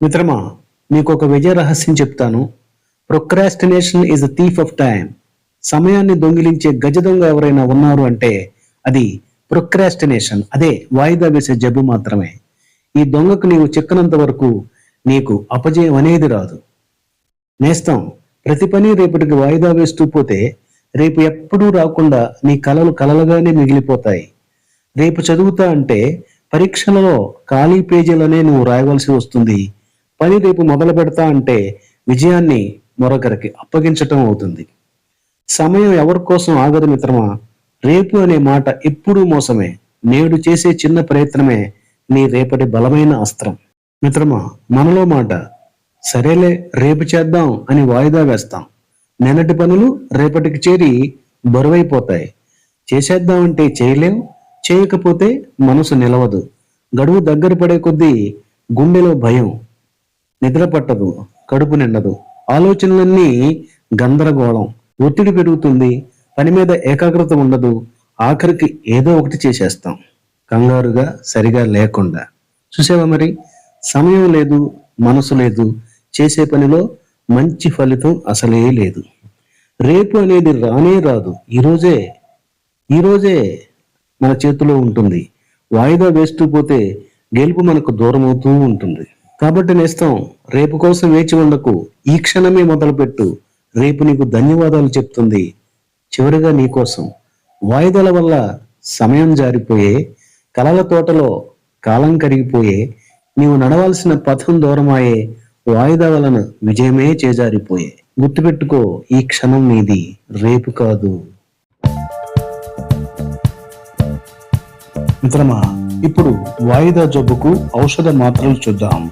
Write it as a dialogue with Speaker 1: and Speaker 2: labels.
Speaker 1: మిత్రమా నీకు ఒక విజయ రహస్యం చెప్తాను. Procrastination is a thief of time సమయాన్ని దొంగిలించే గజ దొంగ ఎవరైనా ఉన్నారు అంటే అది ప్రొక్రాస్టినేషన్ అదే వాయిదా వేసే జబ్బు మాత్రమే. ఈ దొంగకు నీవు చిక్కనంత వరకు నీకు అపజయం అనేది రాదు. నేస్తం ప్రతి పని రేపటికి వాయిదా వేస్తూ పోతే రేపు ఎప్పుడూ రాకుండా నీ కలలు కలలుగానే మిగిలిపోతాయి. రేపు చదువుతా అంటే పరీక్షలలో ఖాళీ పేజీలనే నువ్వు రాయవలసి వస్తుంది. పని రేపు మొదలు పెడతా అంటే విజయాన్ని మరొకరికి అప్పగించటం అవుతుంది. సమయం ఎవరి కోసం ఆగదు మిత్రమా? రేపు అనే మాట ఎప్పుడూ మోసమే. నేడు చేసే చిన్న ప్రయత్నమే నీ రేపటి బలమైన అస్త్రం. మిత్రమా మనలో మాట సరేలే రేపు చేద్దాం అని వాయిదా వేస్తాం. నిన్నటి పనులు రేపటికి చేరి బరువైపోతాయి. చేసేద్దామంటే చేయలేం చేయకపోతే మనసు నిలవదు. గడువు దగ్గర పడే కొద్దీ గుండెలో భయం. నిద్ర పట్టదు కడుపు నిండదు. ఆలోచనలన్నీ గందరగోళం. ఒత్తిడి పెరుగుతుంది పని మీద ఏకాగ్రత ఉండదు ఆఖరికి ఏదో ఒకటి చేసేస్తాం. కంగారుగా సరిగా లేకుండా. చూసావా మరి? సమయం లేదు మనసు లేదు. చేసే పనిలో మంచి ఫలితం అసలే లేదు. రేపు అనేది రానే రాదు. ఈరోజే ఈరోజే మన చేతిలో ఉంటుంది. వాయిదా వేస్తూ పోతే గెలుపు మనకు దూరం అవుతూ ఉంటుంది. కాబట్టి నేస్తం రేపు కోసం వేచి ఉండకు. ఈ క్షణమే మొదలుపెట్టు. రేపు నీకు ధన్యవాదాలు చెప్తుంది. చివరిగా నీకోసం వాయిదాల వల్ల సమయం జారిపోయే కలల తోటలో కాలం కరిగిపోయే నీవు నడవాల్సిన పథం దూరమాయే వాయిదా వలన విజయమే చేజారిపోయే. గుర్తుపెట్టుకో ఈ క్షణం నీది. రేపు కాదు. మిత్రమా ఇప్పుడు వాయిదా జబ్బుకు ఔషధ మాత్రలు చూద్దాం.